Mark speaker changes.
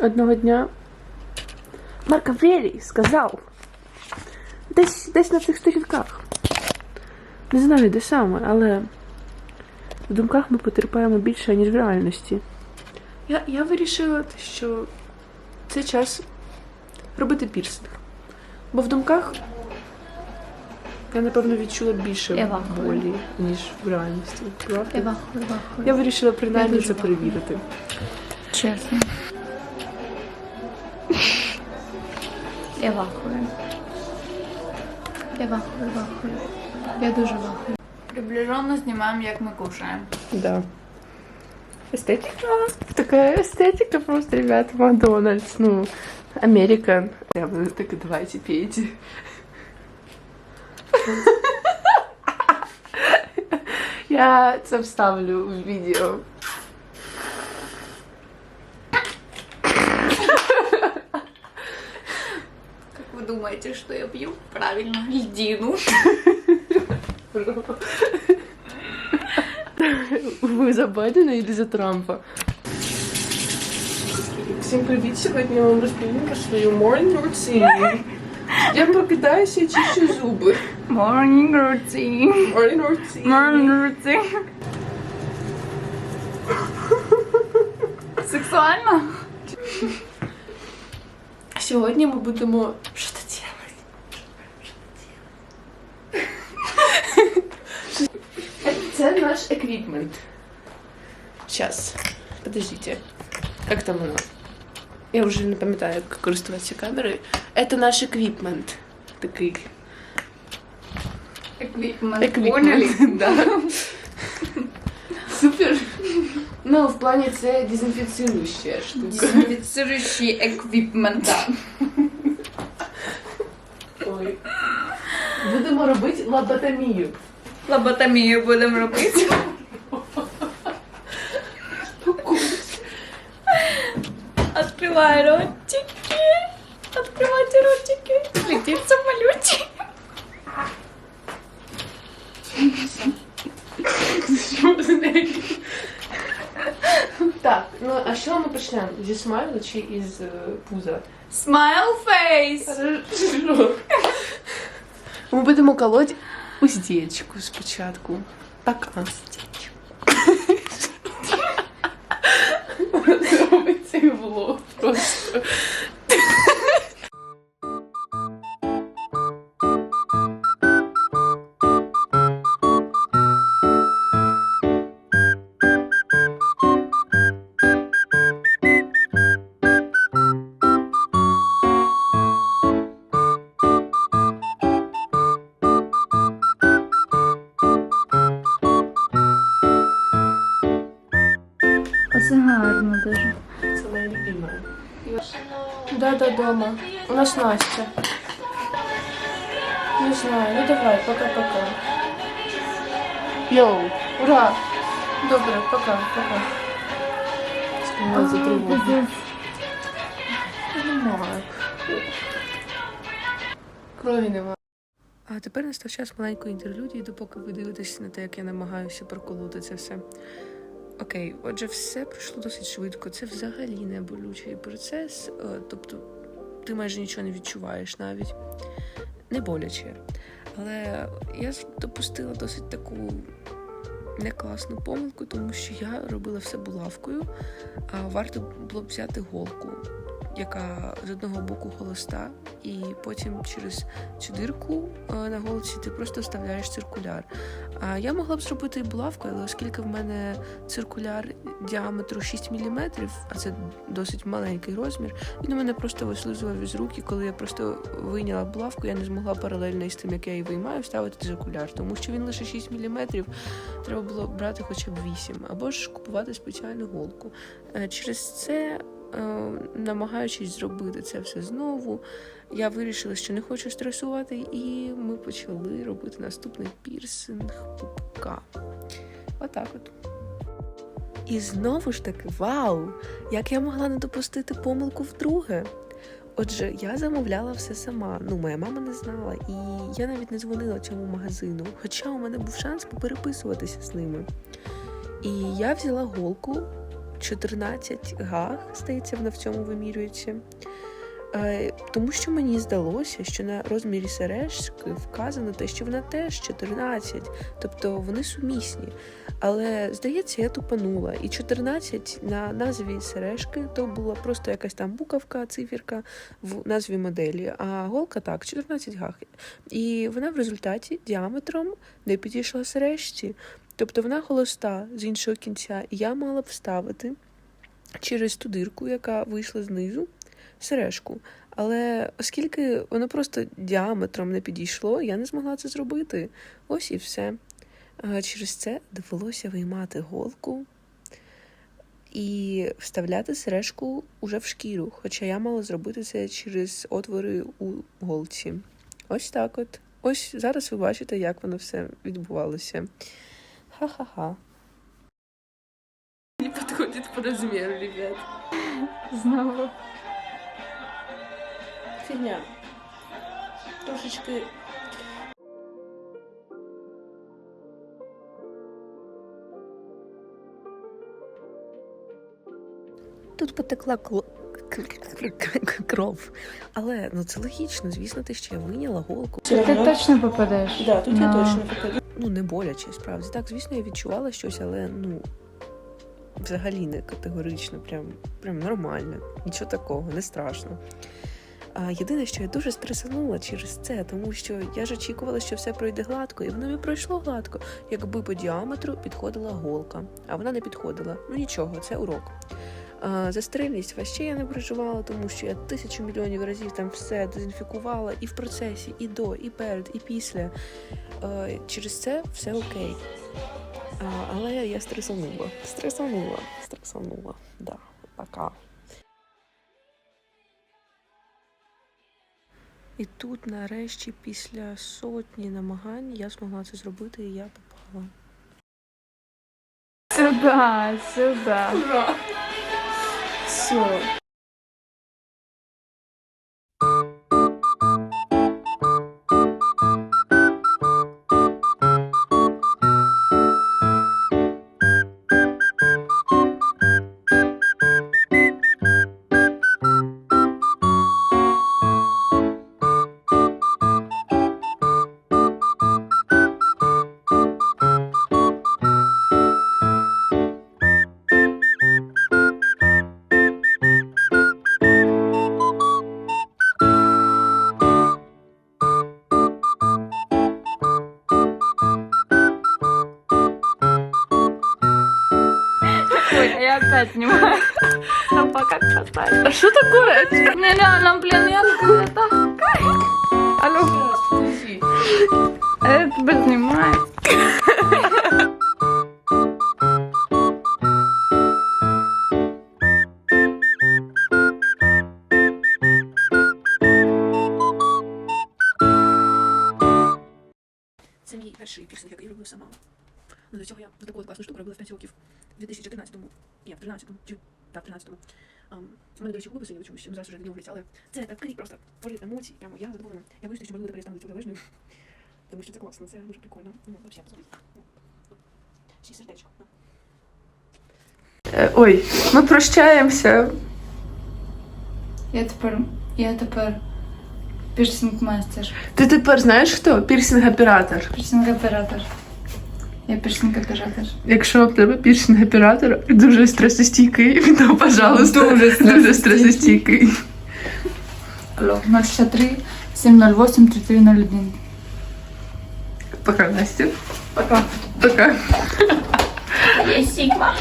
Speaker 1: Одного дня Марк Аврелій сказав. Десь, десь на цих сторінках. Не знаю, де саме, але в думках ми потерпаємо більше, ніж в реальності. Я, я вирішила, що це час робити пірсинг. Бо в думках я, напевно, відчула більше
Speaker 2: Ева.
Speaker 1: болі, ніж в реальності. Правда?
Speaker 2: Ева, Ева,
Speaker 1: Я вирішила принаймні
Speaker 2: Я
Speaker 1: це перевірити.
Speaker 2: Чесно. Я вахую. Я вахую, вахую. Я дуже вахую.
Speaker 3: Приближенно знімаємо, як ми кушаємо.
Speaker 1: Да. Эстетика. Такая эстетика просто, ребята, Макдональдс. Ну, Америка. Я буду так, давайте пейте. Я це вставлю в відео.
Speaker 3: думаете, что я пью? Правильно, льдину.
Speaker 1: Ви за Байдена или за Трампа? Всім привіт! Сьогодні я вам розповім про свою morning routine. Я прокидаюся і чищу зуби.
Speaker 3: Morning routine.
Speaker 1: Morning routine.
Speaker 3: Morning routine. Сексуально?
Speaker 1: Сьогодні ми будемо. Це наш еквіпмент. Сейчас. Подождите. Как там воно? Я вже не пам'ятаю, як користуватися камерою. Це наш еквіпмент. Такий.
Speaker 3: Эквипмент. Поняли?
Speaker 1: Еквіпмент. Да. Супер. Ну, в плані це дезінфіцируюча штука.
Speaker 3: Дезинфицирующий эквипмент.
Speaker 1: Ой. Будемо робити лоботомію.
Speaker 3: Лоботомію будемо робити. Открывай ротики. Открывайте ротики. Летит самолетик.
Speaker 1: Так, ну а що ми почнемо? Зі смайлу чи із е, пуза?
Speaker 3: Smile face.
Speaker 1: Ми будемо колоть уздечку спочатку. Так, уздечку.
Speaker 2: meio louco. Nasıl
Speaker 1: harmadır? Моя любима. Да, да, дома. У нас Настя. Не знаю, ну давай, пока-пока. Йоу, ура! Добре, пока, пока. За. Немає. Крові немає. А тепер настав час маленької інтерлюдії, допоки ви дивитесь на те, як я намагаюся проколоти це все. Окей, отже, все пройшло досить швидко. Це взагалі не болючий процес, е, тобто ти майже нічого не відчуваєш навіть. Не боляче. Але я допустила досить таку не класну помилку, тому що я робила все булавкою, а варто було б взяти голку, яка з одного боку холоста, і потім через цю дирку е, на голці ти просто вставляєш циркуляр. А я могла б зробити і булавкою, але оскільки в мене циркуляр діаметру 6 мм, а це досить маленький розмір, він у мене просто вислизував із руки. Коли я просто вийняла булавку, я не змогла паралельно із тим, як я її виймаю, вставити циркуляр, тому що він лише 6 мм, треба було брати хоча б 8, або ж купувати спеціальну голку. Е, Через це, намагаючись зробити це все знову, я вирішила, що не хочу стресувати, і ми почали робити наступний пірсинг пупка. Отак от. І знову ж таки, вау! Як я могла не допустити помилку вдруге? Отже, я замовляла все сама. Ну, моя мама не знала, і я навіть не дзвонила цьому магазину, хоча у мене був шанс попереписуватися з ними. І я взяла голку 14 гаг, здається, вона в цьому вимірюється. Е, Тому що мені здалося, що на розмірі сережки вказано те, що вона теж 14, тобто вони сумісні. Але здається, я тупанула. І 14 на назві сережки то була просто якась там буковка, циферка в назві моделі. А голка так, 14 гаг. І вона в результаті діаметром не підійшла сережці. Тобто вона холоста з іншого кінця, і я мала вставити через ту дирку, яка вийшла знизу, сережку. Але оскільки воно просто діаметром не підійшло, я не змогла це зробити. Ось і все. Через це довелося виймати голку і вставляти сережку уже в шкіру, хоча я мала зробити це через отвори у голці. Ось так от. Ось зараз ви бачите, як воно все відбувалося. Ха-ха-ха. Не підходить по розміру, ребят.
Speaker 2: Знову.
Speaker 1: Фігня. Трошечки. Тут потекла кло- кров. Але ну це логічно, звісно, ти ще виняла голку.
Speaker 2: Ти точно попадеш?
Speaker 1: Да, тут я точно покажу. Ну, не боляче, справді. Так, звісно, я відчувала щось, але ну взагалі не категорично, прям, прям нормально. Нічого такого, не страшно. А єдине, що я дуже стресанула через це, тому що я ж очікувала, що все пройде гладко, і воно не пройшло гладко, якби по діаметру підходила голка. А вона не підходила. Ну нічого, це урок. А, за стерильність вообще я не переживала, тому що я тисячу мільйонів разів там все дезінфікувала і в процесі, і до, і перед, і після. Через це все окей. Але я стресанула. Стресанула, стресанула. Да, пока. І тут, нарешті, після сотні намагань я змогла це зробити, і я попала.
Speaker 2: Сюда, сюда. Все. Ой, а я опять снимаю. А пока хватает.
Speaker 1: А що такое?
Speaker 2: Нереально, блин, я это... Алло, это тебя
Speaker 1: Ну, до цього я до такої класну штуку робила в 5 років. У 2014-му, ні, в 13-му, чи так, в 13-му. Um, у мене, до речі, губи сині чомусь, ну, зараз вже відновлюються, але це такий просто порив емоцій, прямо я задоволена. Я боюсь, що люди перестануть залежною, тому що це класно, це дуже прикольно. Ну, взагалі. Ще й сердечко.
Speaker 4: Ой, ми прощаємося.
Speaker 2: Я тепер, я тепер пірсинг-мастер,
Speaker 4: Ти тепер знаєш хто? Пірсінг-оператор.
Speaker 2: пірсинг-оператор. Я пірсінг оператор.
Speaker 4: Якщо в тебе пірсінг-оператор дуже стресостійкий, то, пожалуйста,
Speaker 2: Дуже
Speaker 4: дуже стресостійкий.
Speaker 2: Алло, 063 708 3301.
Speaker 4: Пока, Настя.
Speaker 2: Пока.
Speaker 4: Пока.
Speaker 2: Я Сигма.